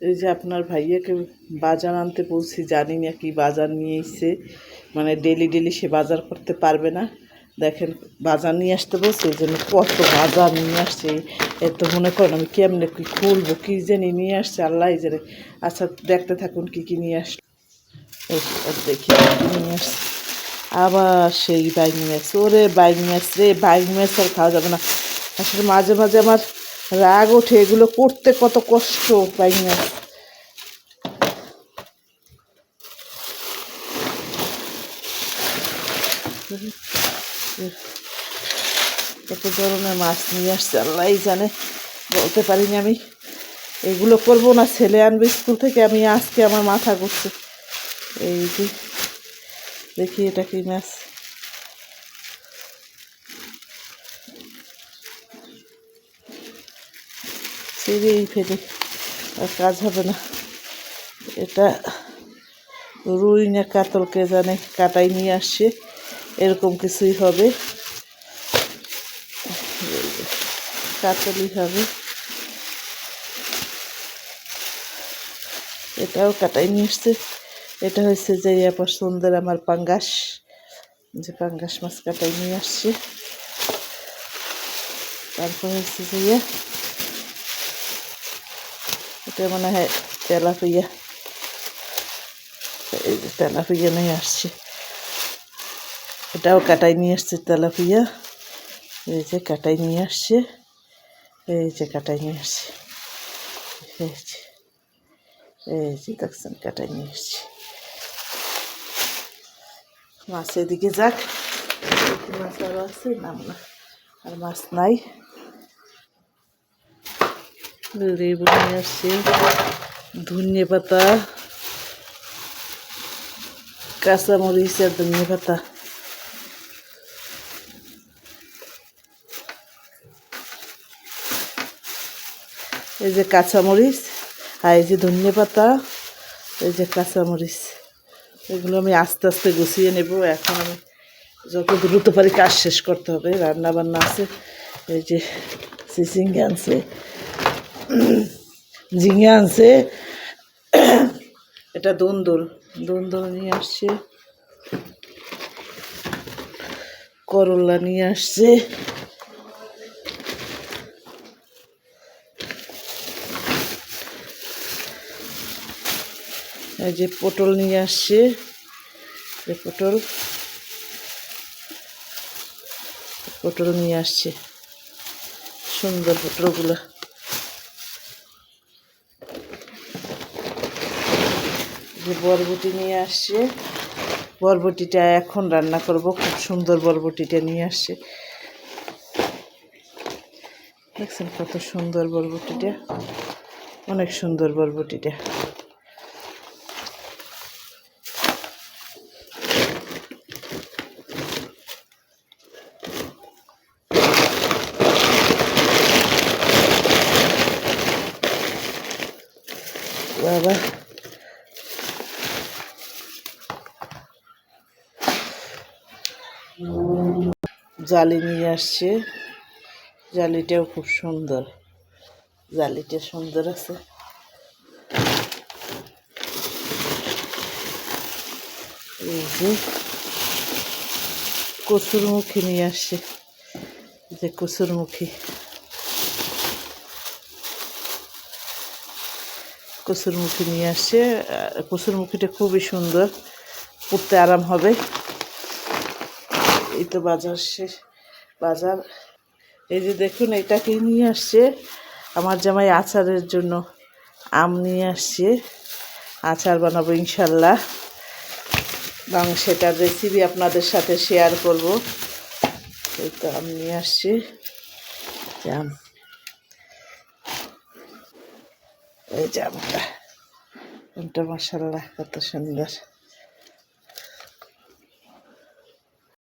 এই যে আপনার ভাইয়াকে বাজার আনতে বলছি, জানি না কি বাজার নিয়ে এসছে। মানে ডেলি ডেলি সে বাজার করতে পারবে না। দেখেন, বাজার নিয়ে আসতে বলছে, এই জন্য কত বাজার নিয়ে আসছে। এত মনে করেন আমি কেমনে কি খুলবো, কি জানি নিয়ে আসছে, আল্লাহ জানে আচ্ছা দেখতে থাকুন কি কি নিয়ে আসছে। এই দেখি নিয়ে আসছে। আবার সেই বাইক নিয়ে আসছে ওরে বাইক নিয়ে আসছে বাইক নিয়ে আসছে আর খাওয়া যাবে না। আসলে মাঝে মাঝে আমার রাগ ওঠে, এগুলো করতে কত কষ্ট পাই না? কত ধরনের মাছ নিয়ে আসছে আল্লাহ জানে, বলতে পারিনি আমি। এগুলো করব না, ছেলে আনবে স্কুল থেকে, আমি আজকে আমার মাথা ঘুরছে। এই যে, দেখি এটা কি মাছ। ছিঁড়েই ফেলে, আর কাজ হবে না। এটা রুই না কাতলকে জানে কাটাই নিয়ে আসছে, এরকম কিছুই হবে। কাতলই হবে। এটাও কাটাই নিয়ে আসছে। এটা হচ্ছে যে ইয়া পছন্দের আমার পাঙ্গাস, যে পাঙ্গাস মাছ কাটাই নিয়ে আসছে। তারপর হচ্ছে যে ইয়া এটা মনে হয় তেলাপিয়া এই যে তেলাপিয়া নিয়ে আসছে এটাও কাটাই নিয়ে আসছে তেলাপিয়া এই যে কাটাই নিয়ে আসছে এই যে কাটাই নিয়ে আসছে এই যে এই যে দেখছেন কাটাই নিয়ে আসছে মাছ এদিকে যাক মাছ আরও আছে নাম না আর মাছ নাই লেবু নিয়ে আসছে। ধনে পাতা, কাঁচামরিচ আর ধনে পাতা। এই যে কাঁচামরিচ আর এই যে ধনে পাতা, এই যে কাঁচামরিচ, এগুলো আমি আস্তে আস্তে গুছিয়ে নেব। এখন আমি যত দ্রুত পারি কাজ শেষ করতে হবে। রান্না বান্না আছে, এই যে সিসিং আনছে। ঝিঙে আনছে। এটা দন্দল। দন্দল নিয়ে আসছে। করলা নিয়ে আসছে। এই যে পটল নিয়ে আসছে। পটল। পটল নিয়ে আসছে। সুন্দর পটলগুলো। যে বরবটি নিয়ে আসছে। বরবটিটা এখন রান্না করব, খুব সুন্দর বরবটিটা নিয়ে আসছে। দেখছেন কত সুন্দর বরবটিটা, অনেক সুন্দর বরবটিটা। বাবা। জালি নিয়ে আসছে। জালিটাও খুব সুন্দর। জালিটা সুন্দর আছে। এই যে কচুরমুখী নিয়ে আসছে। যে কচুরমুখী। কচুরমুখী নিয়ে আসছে। কচুরমুখীটা খুবই সুন্দর। পড়তে আরাম হবে। এই তো বাজার শেষ। বাজার, এই যে দেখুন, এটা কি নিয়ে আসছে? আমার জামাই আচারের জন্য আম নিয়ে আসছে। আচার বানাবো ইনশাল্লাহ। এবং সেটার রেসিপি আপনাদের সাথে শেয়ার করব। এই তো আম নিয়ে আসছি। আম। এই যে আমটা। আমটা মশাল্লাহ, কত সুন্দর।